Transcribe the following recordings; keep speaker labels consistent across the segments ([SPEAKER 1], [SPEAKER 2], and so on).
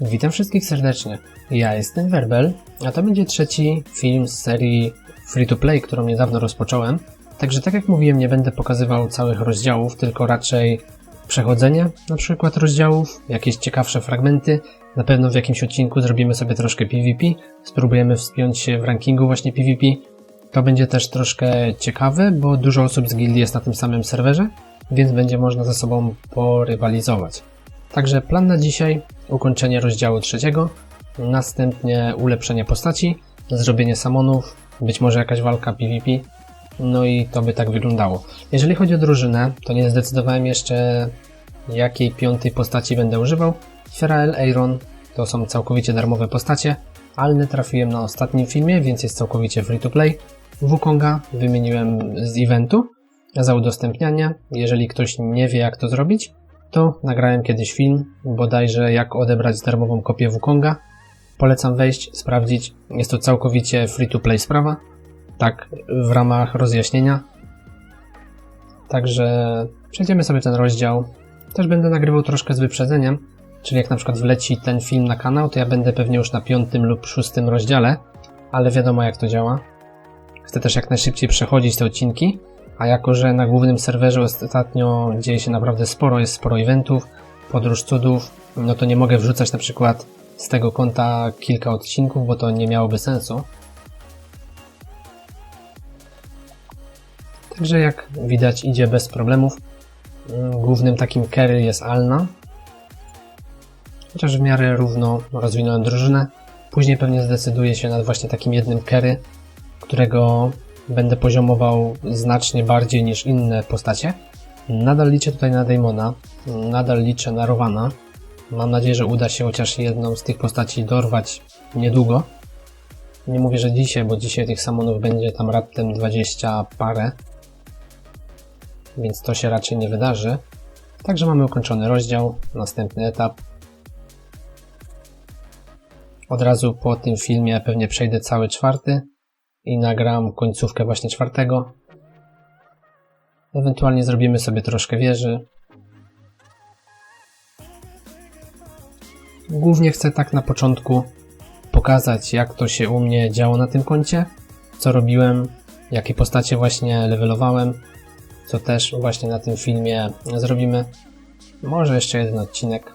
[SPEAKER 1] Witam wszystkich serdecznie. Ja jestem Werbel, a to będzie trzeci film z serii Free to Play, którą niedawno rozpocząłem. Także tak jak mówiłem, nie będę pokazywał całych rozdziałów, tylko raczej przechodzenie na przykład rozdziałów, jakieś ciekawsze fragmenty. Na pewno w jakimś odcinku zrobimy sobie troszkę PvP, spróbujemy wspiąć się w rankingu właśnie PvP. To będzie też troszkę ciekawe, bo dużo osób z gildii jest na tym samym serwerze, więc będzie można ze sobą porywalizować. Także plan na dzisiaj ukończenie rozdziału trzeciego, następnie ulepszenie postaci, zrobienie samonów, być może jakaś walka PvP, no i to by tak wyglądało. Jeżeli chodzi o drużynę, to nie zdecydowałem jeszcze jakiej piątej postaci będę używał. Ferael, Aeron to są całkowicie darmowe postacie. Alny trafiłem na ostatnim filmie, więc jest całkowicie free to play. Wukonga wymieniłem z eventu za udostępnianie. Jeżeli ktoś nie wie jak to zrobić, to nagrałem kiedyś film, bodajże jak odebrać darmową kopię Wukonga. Polecam wejść, sprawdzić. Jest to całkowicie free to play sprawa. Tak, w ramach rozjaśnienia. Także przejdziemy sobie ten rozdział. Też będę nagrywał troszkę z wyprzedzeniem, czyli jak na przykład wleci ten film na kanał, to ja będę pewnie już na piątym lub szóstym rozdziale, ale wiadomo jak to działa. Chcę też jak najszybciej przechodzić te odcinki, a jako, że na głównym serwerze ostatnio dzieje się naprawdę sporo, jest sporo eventów, podróż cudów, no to nie mogę wrzucać na przykład z tego konta kilka odcinków, bo to nie miałoby sensu. Także jak widać idzie bez problemów. Głównym takim carry jest Alna. Chociaż w miarę równo rozwinąłem drużynę. Później pewnie zdecyduję się nad właśnie takim jednym carry, którego będę poziomował znacznie bardziej niż inne postacie. Nadal liczę tutaj na Daemona, nadal liczę na Rowana. Mam nadzieję, że uda się chociaż jedną z tych postaci dorwać niedługo. Nie mówię, że dzisiaj, bo dzisiaj tych samonów będzie tam raptem 20 parę, więc to się raczej nie wydarzy. Także mamy ukończony rozdział, następny etap. Od razu po tym filmie pewnie przejdę cały czwarty i nagram końcówkę właśnie czwartego. Ewentualnie zrobimy sobie troszkę wieży. Głównie chcę tak na początku pokazać, jak to się u mnie działo na tym koncie, co robiłem, jakie postacie właśnie levelowałem, co też właśnie na tym filmie zrobimy. Może jeszcze jeden odcinek.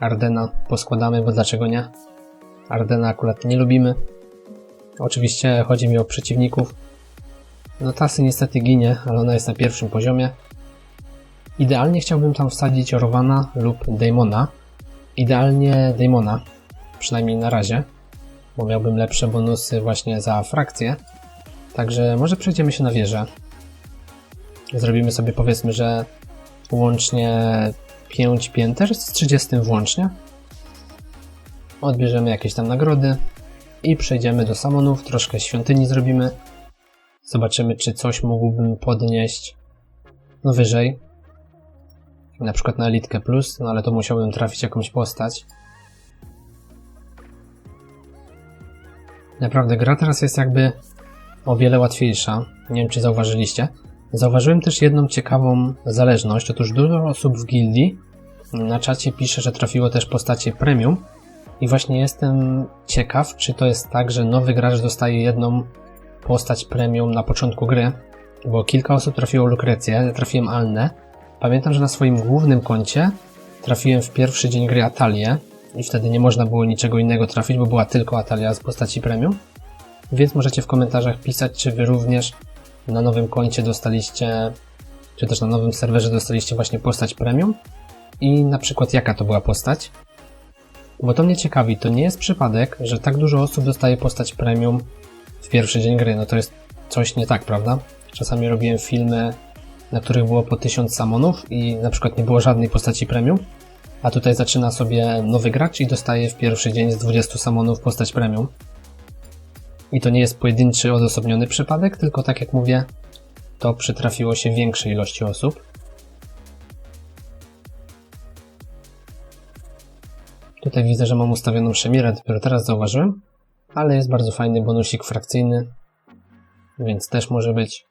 [SPEAKER 1] Ardena poskładamy, bo dlaczego nie? Ardena akurat nie lubimy. Oczywiście chodzi mi o przeciwników. No Tasy niestety ginie, ale ona jest na pierwszym poziomie. Idealnie chciałbym tam wsadzić Orwana lub Daemona. Idealnie Daemona, przynajmniej na razie, bo miałbym lepsze bonusy właśnie za frakcję. Także może przejdziemy się na wieżę. Zrobimy sobie powiedzmy, że łącznie 5 pięter z 30 włącznie. Odbierzemy jakieś tam nagrody i przejdziemy do samonów, troszkę świątyni zrobimy. Zobaczymy, czy coś mógłbym podnieść no wyżej. Na przykład na Elitkę Plus, no ale to musiałbym trafić jakąś postać. Naprawdę, gra teraz jest jakby o wiele łatwiejsza. Nie wiem, czy zauważyliście. Zauważyłem też jedną ciekawą zależność. Otóż dużo osób w gildii na czacie pisze, że trafiło też postacie premium. I właśnie jestem ciekaw, czy to jest tak, że nowy gracz dostaje jedną postać premium na początku gry, bo kilka osób trafiło Lukrecję, ja trafiłem Alnę. Pamiętam, że na swoim głównym koncie trafiłem w pierwszy dzień gry Atalię i wtedy nie można było niczego innego trafić, bo była tylko Atalia z postaci premium. Więc możecie w komentarzach pisać, czy wy również na nowym koncie dostaliście, czy też na nowym serwerze dostaliście właśnie postać premium i na przykład jaka to była postać. Bo to mnie ciekawi, to nie jest przypadek, że tak dużo osób dostaje postać premium w pierwszy dzień gry. No to jest coś nie tak, prawda? Czasami robiłem filmy, na których było po 1000 samonów i na przykład nie było żadnej postaci premium, a tutaj zaczyna sobie nowy gracz i dostaje w pierwszy dzień z 20 samonów postać premium. I to nie jest pojedynczy, odosobniony przypadek, tylko tak jak mówię, to przytrafiło się większej ilości osób. Tutaj widzę, że mam ustawioną Szemirę, dopiero teraz zauważyłem, ale jest bardzo fajny bonusik frakcyjny, więc też może być.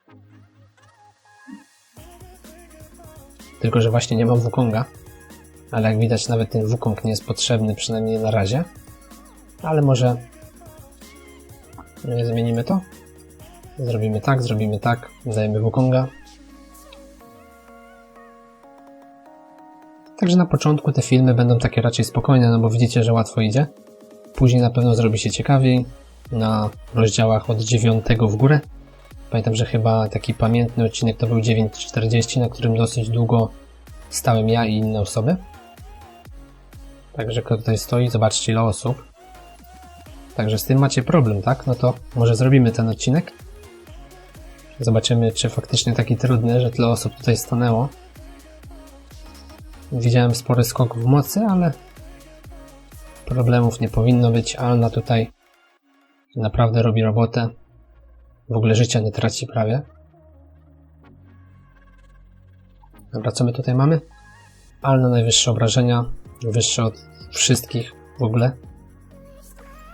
[SPEAKER 1] Tylko, że właśnie nie mam Wukonga, ale jak widać nawet ten Wukong nie jest potrzebny, przynajmniej na razie. Ale może zmienimy to. Zrobimy tak, zrobimy tak, dajemy Wukonga. Także na początku te filmy będą takie raczej spokojne, no bo widzicie, że łatwo idzie. Później na pewno zrobi się ciekawiej. Na rozdziałach od 9 w górę. Pamiętam, że chyba taki pamiętny odcinek to był 9.40, na którym dosyć długo stałem ja i inne osoby. Także kto tutaj stoi, zobaczcie ile osób. Także z tym macie problem, tak? No to może zrobimy ten odcinek. Zobaczymy, czy faktycznie taki trudny, że tyle osób tutaj stanęło. Widziałem spory skok w mocy, ale problemów nie powinno być. Alna tutaj naprawdę robi robotę. W ogóle życia nie traci prawie. Dobra, co my tutaj mamy? Alna najwyższe obrażenia, wyższe od wszystkich w ogóle.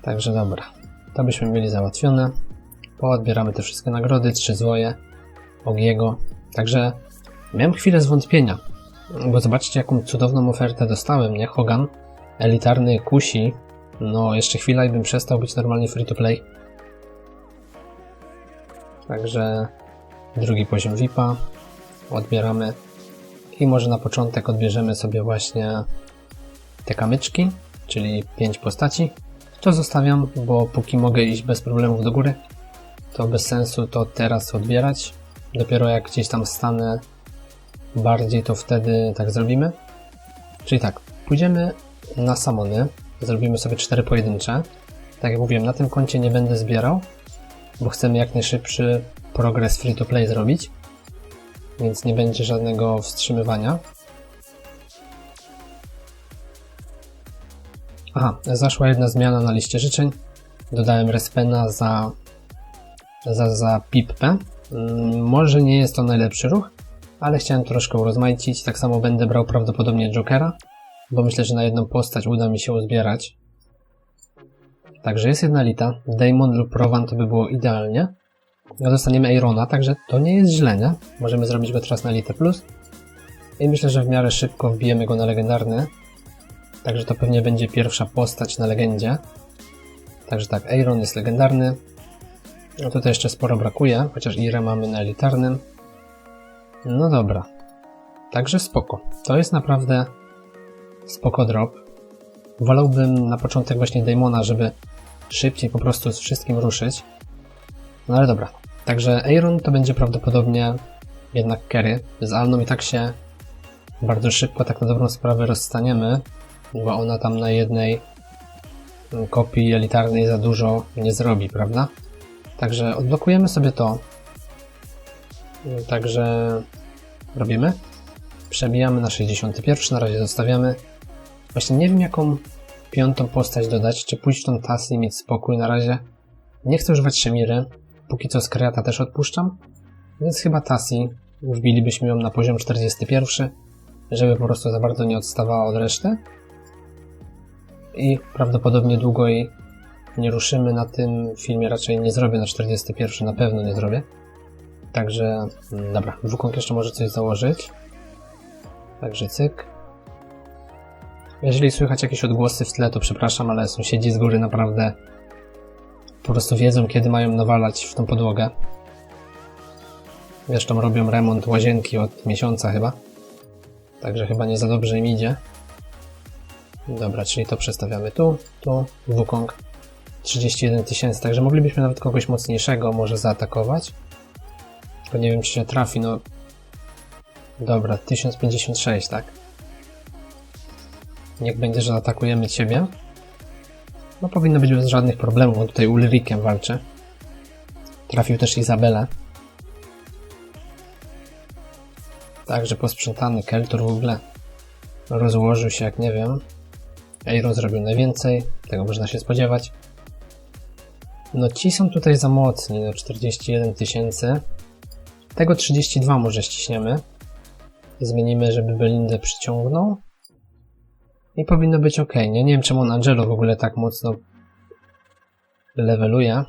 [SPEAKER 1] Także dobra, to byśmy mieli załatwione. Poodbieramy te wszystkie nagrody, trzy zwoje, Ogiego. Także miałem chwilę zwątpienia, bo zobaczcie jaką cudowną ofertę dostałem, nie? Hogan, elitarny kusi, no jeszcze chwila i bym przestał być normalnie free to play. Także drugi poziom VIPa odbieramy i może na początek odbierzemy sobie właśnie te kamyczki, czyli 5 postaci. To zostawiam, bo póki mogę iść bez problemów do góry, to bez sensu to teraz odbierać. Dopiero jak gdzieś tam stanę bardziej, to wtedy tak zrobimy. Czyli tak, pójdziemy na samony, zrobimy sobie 4 pojedyncze. Tak jak mówiłem, na tym koncie nie będę zbierał, bo chcemy jak najszybszy progres free to play zrobić, więc nie będzie żadnego wstrzymywania. Aha, zaszła jedna zmiana na liście życzeń. Dodałem Respena za, za, za Pipę. Mm, może nie jest to najlepszy ruch, ale chciałem troszkę urozmaicić. Tak samo będę brał prawdopodobnie Jokera, bo myślę, że na jedną postać uda mi się uzbierać. Także jest jedna lita. Damon lub Rowan to by było idealnie. No dostaniemy Aerona, także to nie jest źle, nie? Możemy zrobić go teraz na litę plus. I myślę, że w miarę szybko wbijemy go na legendarny. Także to pewnie będzie pierwsza postać na legendzie. Także tak, Aeron jest legendarny. No tutaj jeszcze sporo brakuje, chociaż Ire mamy na elitarnym. No dobra. Także spoko. To jest naprawdę spoko drop. Wolałbym na początek właśnie Daemona, żeby szybciej po prostu z wszystkim ruszyć. No ale dobra. Także Aeron to będzie prawdopodobnie jednak carry. Z Alną i tak się bardzo szybko, tak na dobrą sprawę rozstaniemy, bo ona tam na jednej kopii elitarnej za dużo nie zrobi, prawda? Także odblokujemy sobie to. Także robimy. Przebijamy na 61, na razie zostawiamy. Właśnie nie wiem jaką piątą postać dodać, czy pójść tą tasę i mieć spokój na razie. Nie chcę używać Shemiry, póki co z Kreata też odpuszczam, więc chyba Tassi wbilibyśmy ją na poziom 41, żeby po prostu za bardzo nie odstawała od reszty. I prawdopodobnie długo jej nie ruszymy na tym filmie, raczej nie zrobię na 41, na pewno nie zrobię. Także, mm, dobra, Wukong jeszcze może coś założyć. Także cyk. Jeżeli słychać jakieś odgłosy w tle, to przepraszam, ale sąsiedzi z góry naprawdę po prostu wiedzą, kiedy mają nawalać w tą podłogę. Zresztą robią remont łazienki od miesiąca chyba. Także chyba nie za dobrze im idzie. Dobra, czyli to przestawiamy tu, tu, Wukong. 31 tysięcy, także moglibyśmy nawet kogoś mocniejszego może zaatakować. Nie wiem, czy się trafi, no... Dobra, 1056, tak? Niech będzie, że atakujemy Ciebie. No powinno być bez żadnych problemów, on tutaj Ulrikiem walczy. Trafił też Izabelę. Także posprzątany Keltor w ogóle rozłożył się jak nie wiem. Aeron zrobił najwięcej, tego można się spodziewać. No ci są tutaj za mocni, no 41 tysięcy. Tego 32 może ściśniemy. Zmienimy, żeby Belindę przyciągnął. I powinno być ok. Nie, nie wiem, czemu on Angelo w ogóle tak mocno leveluje.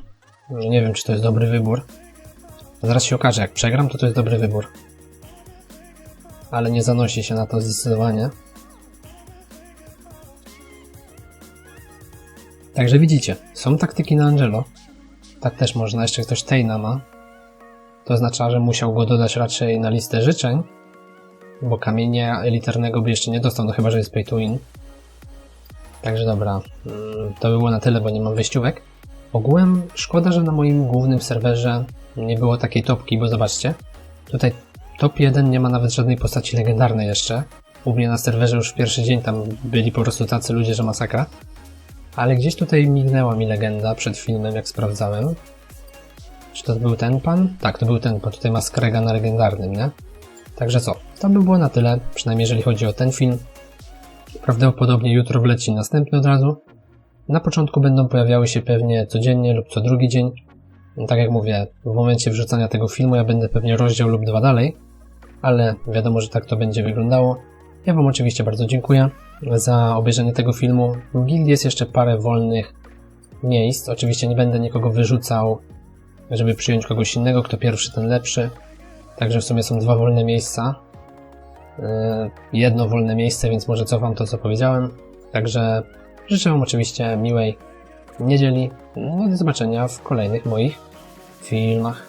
[SPEAKER 1] Nie wiem, czy to jest dobry wybór. Zaraz się okaże, jak przegram, to to jest dobry wybór. Ale nie zanosi się na to zdecydowanie. Także widzicie, są taktyki na Angelo. Tak też można, jeszcze ktoś Tejna ma, to oznacza, że musiał go dodać raczej na listę życzeń, bo kamienia elitarnego by jeszcze nie dostał, no chyba, że jest pay to win. Także dobra, mm, to by było na tyle, bo nie mam wyjściówek. Ogółem szkoda, że na moim głównym serwerze nie było takiej topki, bo zobaczcie, tutaj top 1 nie ma nawet żadnej postaci legendarnej jeszcze. U mnie na serwerze już w pierwszy dzień tam byli po prostu tacy ludzie, że masakra. Ale gdzieś tutaj mignęła mi legenda przed filmem, jak sprawdzałem. Czy to był ten pan? Tak, to był ten pan. Tutaj ma skrega na legendarnym, nie? Także co? To by było na tyle, przynajmniej jeżeli chodzi o ten film. Prawdopodobnie jutro wleci następny od razu. Na początku będą pojawiały się pewnie codziennie lub co drugi dzień. Tak jak mówię, w momencie wrzucania tego filmu ja będę pewnie rozdział lub dwa dalej, ale wiadomo, że tak to będzie wyglądało. Ja Wam oczywiście bardzo dziękuję za obejrzenie tego filmu. W gildii jest jeszcze parę wolnych miejsc. Oczywiście nie będę nikogo wyrzucał, żeby przyjąć kogoś innego, kto pierwszy, ten lepszy. Także w sumie są dwa wolne miejsca. Yy, Jedno wolne miejsce, więc może cofam to, co powiedziałem. Także życzę Wam oczywiście miłej niedzieli. No i do zobaczenia w kolejnych moich filmach.